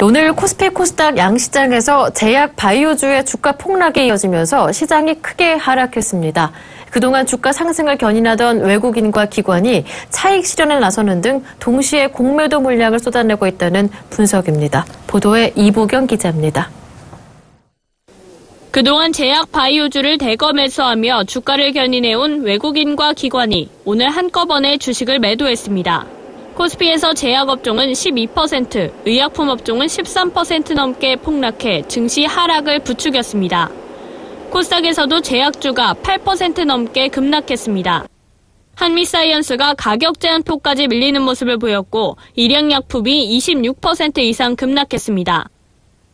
오늘 코스피 코스닥 양시장에서 제약 바이오주의 주가 폭락이 이어지면서 시장이 크게 하락했습니다. 그동안 주가 상승을 견인하던 외국인과 기관이 차익 실현에 나서는 등 동시에 공매도 물량을 쏟아내고 있다는 분석입니다. 보도에 이보경 기자입니다. 그동안 제약 바이오주를 대거 매수하며 주가를 견인해온 외국인과 기관이 오늘 한꺼번에 주식을 매도했습니다. 코스피에서 제약업종은 12%, 의약품 업종은 13% 넘게 폭락해 증시 하락을 부추겼습니다. 코스닥에서도 제약주가 8% 넘게 급락했습니다. 한미사이언스가 가격 제한폭까지 밀리는 모습을 보였고 일양약품이 26% 이상 급락했습니다.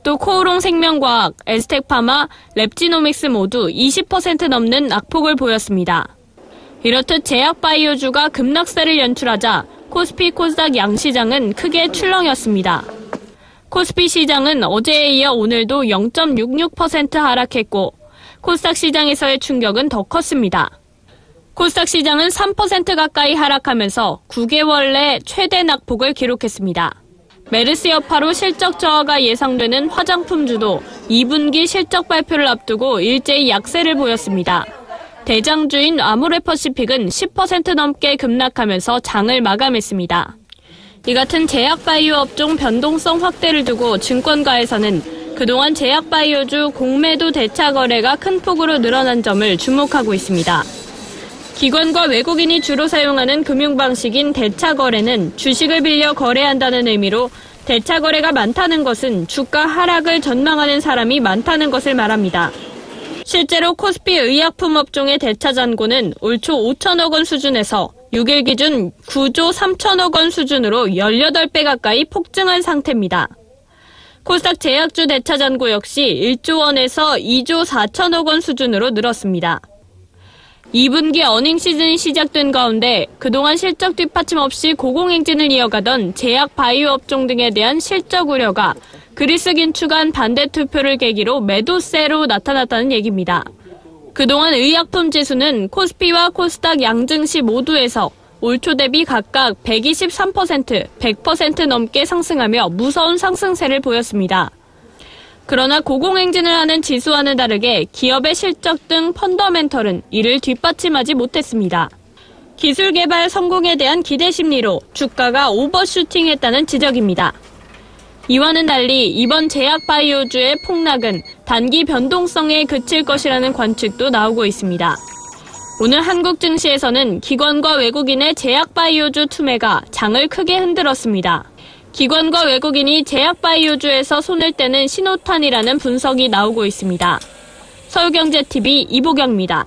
또 코오롱 생명과학, 에스텍파마, 랩지노믹스 모두 20% 넘는 낙폭을 보였습니다. 이렇듯 제약바이오주가 급락세를 연출하자 코스피 코스닥 양시장은 크게 출렁였습니다. 코스피 시장은 어제에 이어 오늘도 0.66% 하락했고 코스닥 시장에서의 충격은 더 컸습니다. 코스닥 시장은 3% 가까이 하락하면서 9개월 내 최대 낙폭을 기록했습니다. 메르스 여파로 실적 저하가 예상되는 화장품주도 2분기 실적 발표를 앞두고 일제히 약세를 보였습니다. 대장주인 아모레퍼시픽은 10% 넘게 급락하면서 장을 마감했습니다. 이 같은 제약바이오 업종 변동성 확대를 두고 증권가에서는 그동안 제약바이오주 공매도 대차 거래가 큰 폭으로 늘어난 점을 주목하고 있습니다. 기관과 외국인이 주로 사용하는 금융 방식인 대차 거래는 주식을 빌려 거래한다는 의미로 대차 거래가 많다는 것은 주가 하락을 전망하는 사람이 많다는 것을 말합니다. 실제로 코스피 의약품 업종의 대차 잔고는 올 초 5천억 원 수준에서 6일 기준 9조 3천억 원 수준으로 18배 가까이 폭증한 상태입니다. 코스닥 제약주 대차 잔고 역시 1조 원에서 2조 4천억 원 수준으로 늘었습니다. 2분기 어닝 시즌이 시작된 가운데 그동안 실적 뒷받침 없이 고공행진을 이어가던 제약 바이오 업종 등에 대한 실적 우려가 그리스 긴축한 반대 투표를 계기로 매도세로 나타났다는 얘기입니다. 그동안 의약품 지수는 코스피와 코스닥 양증시 모두에서 올 초 대비 각각 123%, 100% 넘게 상승하며 무서운 상승세를 보였습니다. 그러나 고공행진을 하는 지수와는 다르게 기업의 실적 등 펀더멘털은 이를 뒷받침하지 못했습니다. 기술 개발 성공에 대한 기대 심리로 주가가 오버슈팅했다는 지적입니다. 이와는 달리 이번 제약 바이오주의 폭락은 단기 변동성에 그칠 것이라는 관측도 나오고 있습니다. 오늘 한국 증시에서는 기관과 외국인의 제약 바이오주 투매가 장을 크게 흔들었습니다. 기관과 외국인이 제약 바이오주에서 손을 떼는 신호탄이라는 분석이 나오고 있습니다. 서울경제TV 이보경입니다.